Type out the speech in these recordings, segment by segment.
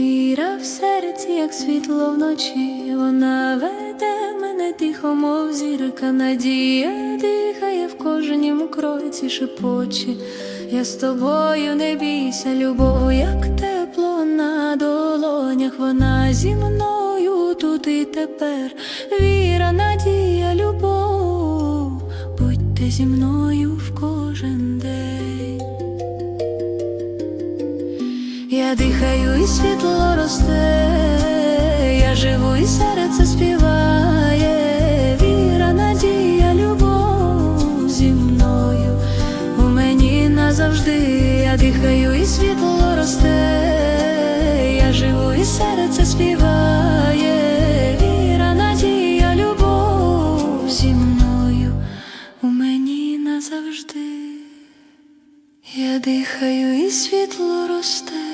Віра в серці, як світло вночі, вона веде мене тихо, мов зірка, надія дихає в кожнім кроці шепоче. Я з тобою не бійся, любов, як тепло на долонях, вона зі мною тут і тепер. Віра, надія, любов, будьте зі мною в кожен день. Я дихаю і світло росте, я живу і серце співає, віра, надія, любов зі мною. У мені назавжди, я дихаю і світло росте, я живу і серце співає, віра, надія, любов зі мною. У мені назавжди. Я дихаю і світло росте,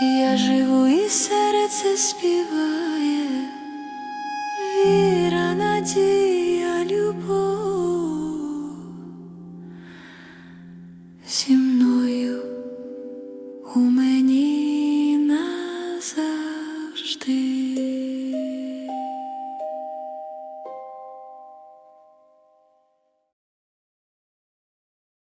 я живу і серце співає, віра, надія, любов зі мною у мені назавжди.